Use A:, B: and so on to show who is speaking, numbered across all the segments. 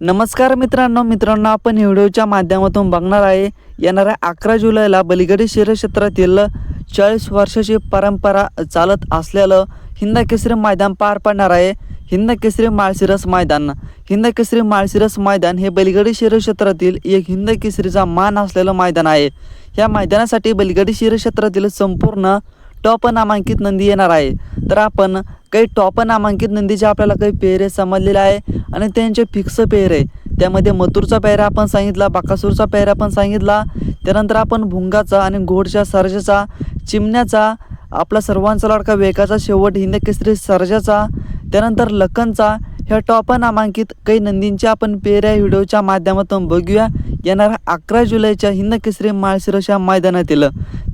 A: नमस्कार मित्रांनो मित्रांनो आपण व्हिडिओच्या माध्यमातून बघणार आहे येणाऱ्या अकरा जुलैला बलिगडी क्षेत्रातील चाळीस वर्षाची परंपरा चालत असलेलं हिंद केसरी मैदान पार पडणार आहे. हिंद केसरी माळशिरस मैदान. हिंद केसरी माळशिरस मैदान हे बलिगडी क्षेत्रातील एक हिंद केसरीचा मान असलेलं मैदान आहे. या मैदानासाठी बलिगडी क्षेत्रातील संपूर्ण टॉप नामांकित नंदी येणार आहे. तर आपण काही टॉप नामांकित नंदीचे आपल्याला काही पेहरे समजलेले आहे आणि त्यांचे फिक्स पेहरे. त्यामध्ये मथुरचा पेहरा आपण सांगितला बाकासूरचा पेहरा पण सांगितला. त्यानंतर आपण भुंगाचा आणि घोडच्या सरजेचा चिमण्याचा आपला सर्वांचा लाडका वेगाचा शेवट हिंद केसरी सरजाचा. त्यानंतर लखनचा. ह्या टॉप नामांकित काही नंदींच्या आपण पेहऱ्या व्हिडिओच्या माध्यमातून बघूया. येणाऱ्या अकरा जुलैच्या हिंद केसरी माळशिरस या मैदानातील.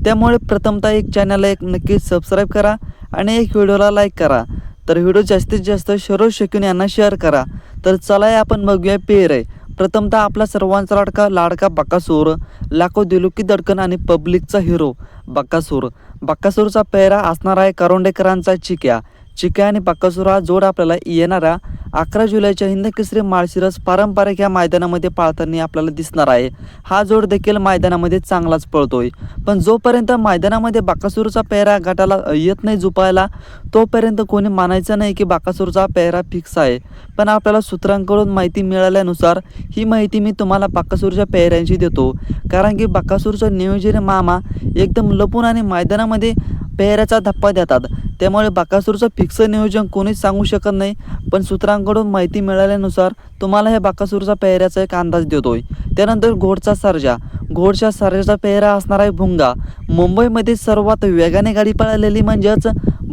A: त्यामुळे प्रथमतः एक चॅनलला एक नक्कीच सबस्क्राईब करा आणि एक व्हिडिओला लाईक करा. तर व्हिडिओ जास्तीत जास्त शरोज शकून यांना शेअर करा. तर चला आपण बघूया पेर आहे प्रथमतः आपला सर्वांचा लाडका लाडका बकासूर लाखो दिलुकी दडकन आणि पब्लिकचा हिरो बकासूर. बकासूरचा पेहरा असणार आहे करोंडेकरांचा चिक्या. चिक्या आणि बकासूर हा जोड आपल्याला येणाऱ्या अकरा जुलैच्या हिंद केसरी माळशिरस पारंपरिक या मैदानामध्ये पाळताना आपल्याला दिसणार आहे. हा जोड देखील मैदानामध्ये चांगलाच पळतोय. पण जोपर्यंत मैदानामध्ये बाकासूरचा पेहरा गटाला येत नाही झुपायला तोपर्यंत कोणी मानायचं नाही की बाकासूरचा पेहरा फिक्स आहे. पण आपल्याला सूत्रांकडून माहिती मिळाल्यानुसार ही माहिती मी तुम्हाला बाकासूरच्या पेहऱ्यांची देतो. कारण की बाकासूरचं नियोजन मामा एकदम लपून आणि मैदानामध्ये पेहऱ्याचा धप्पा देतात. त्यामुळे बाकासूरचं फिक्स नियोजन कोणीच सांगू शकत नाही पण सूत्रांकडून माहिती मिळाल्यानुसार तुम्हाला हे बाकासूरचा पेहऱ्याचा एक अंदाज देतोय. त्यानंतर घोडचा सर्जा. घोडच्या सर्जाचा पेहरा असणार आहे भुंगा. मुंबईमध्ये सर्वात वेगाने गाडी पळालेली म्हणजेच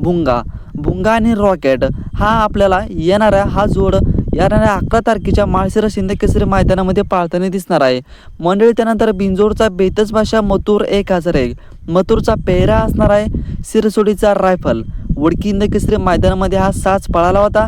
A: भुंगा. भुंगा आणि रॉकेट. हा आपल्याला येणाऱ्या हा जोड येणाऱ्या अकरा तारखेच्या माळशिरस शिंदे केसरी मैदानामध्ये पाळताना दिसणार आहे. मंडळी त्यानंतर बिंजोडचा बेतच भाषा मतूर एक हजार एक. मथूरचा पेहरा असणार आहे सिरसोडीचा रायफल. वडकी हिंद केसरी मैदानामध्ये हा साच पळाला होता.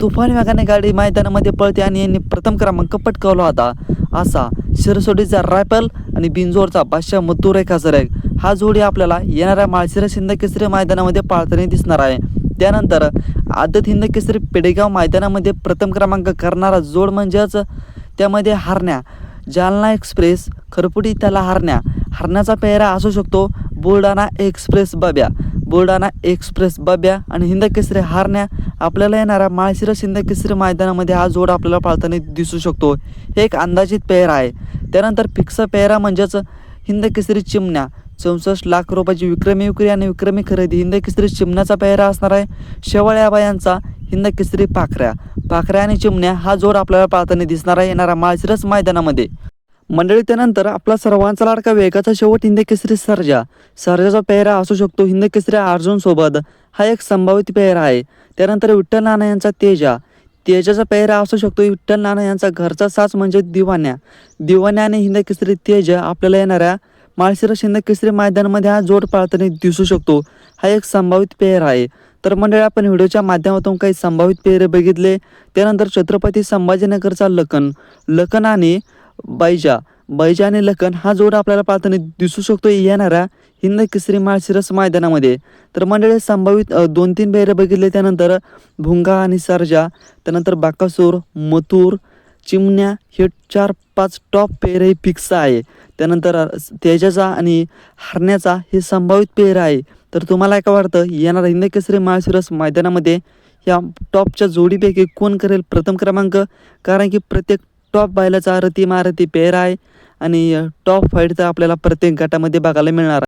A: तुफान वेगाने गाडी मैदानामध्ये पळते आणि यांनी प्रथम क्रमांक पटकावला होता. असा शिरसोडीचा रायफल आणि बिंजोरचा बादशाह मथुर एक एक. हा जोडी आपल्याला येणाऱ्या माळशिरस हिंद केसरी मैदानामध्ये पाळताना दिसणार आहे. त्यानंतर आदत हिंद केसरी पेडेगाव मैदानामध्ये प्रथम क्रमांक करणारा जोड म्हणजेच त्यामध्ये हरण्या. जालना एक्सप्रेस खरपुडी त्याला हरण्या. हरण्याचा पेहरा असू शकतो. बुलढाणा एक्सप्रेस बाब्या. बुलढाणा एक्सप्रेस बब्या आणि हिंद केसरी हारण्या. आपल्याला येणाऱ्या माळशिरस हिंद केसरी मैदानामध्ये हा जोड आपल्याला पाळताना दिसू शकतो. हे एक अंदाजित पेहरा आहे. त्यानंतर फिक्स पेहरा म्हणजेच हिंद केसरी चिमण्या. चौसष्ट लाख रुपयाची विक्रमी विक्री आणि विक्रमी खरेदी. हिंद केसरी चिमण्याचा पेहरा असणार आहे. शेवाळ्याबा यांचा हिंद केसरी पाखऱ्या. पाखऱ्या आणि चिमण्या हा जोड आपल्याला पाळताना दिसणार आहे येणाऱ्या माळशिरस मैदानामध्ये. मंडळी त्यानंतर आपला सर्वांचा लाडका वेगाचा शेवट हिंद केसरी सर्जा. सर्जाचा पेहरा असू शकतो हिंद केसरी अर्जुन सोबत. हा एक संभावित पेहरा आहे. त्यानंतर विठ्ठल नाना यांचा तेजा. तेजाचा पेहरा असू शकतो विठ्ठल नाना यांचा घरचा साच म्हणजे दिवाण्या. दिवाण्या आणि हिंद केसरी तेज आपल्याला येणाऱ्या माळशिरस हिंद केसरी मैदानामध्ये हा जोड पाळताना दिसू शकतो. हा एक संभावित पेहरा आहे. तर मंडळी आपण व्हिडिओच्या माध्यमातून काही संभावित पेहरे बघितले. त्यानंतर छत्रपती संभाजीनगरचा लखन. लखन आणि बैजा. बैजा आणि लखन हा जोड आपल्याला पाहताना दिसू शकतो येणाऱ्या हिंद केसरी माळशिरस मैदानामध्ये. तर मंडळी संभावित दोन तीन पेहरे बघितले त्यानंतर भुंगा आणि सरजा त्यानंतर बाकासूर मथुर चिमण्या हे चार पाच टॉप पेर हे फिक्स आहे. त्यानंतर तेजाचा आणि हरण्याचा हे संभावित पेहरा आहे. तर तुम्हाला काय वाटतं? येणारा हिंद केसरी माळशिरस मैदानामध्ये या टॉपच्या जोडीपैकी कोण करेल प्रथम क्रमांक? कारण की प्रत्येक टॉप बैलाचा रती मारती पेर आहे आणि टॉप फाईट तर आपल्याला प्रत्येक गटामध्ये बघायला मिळणार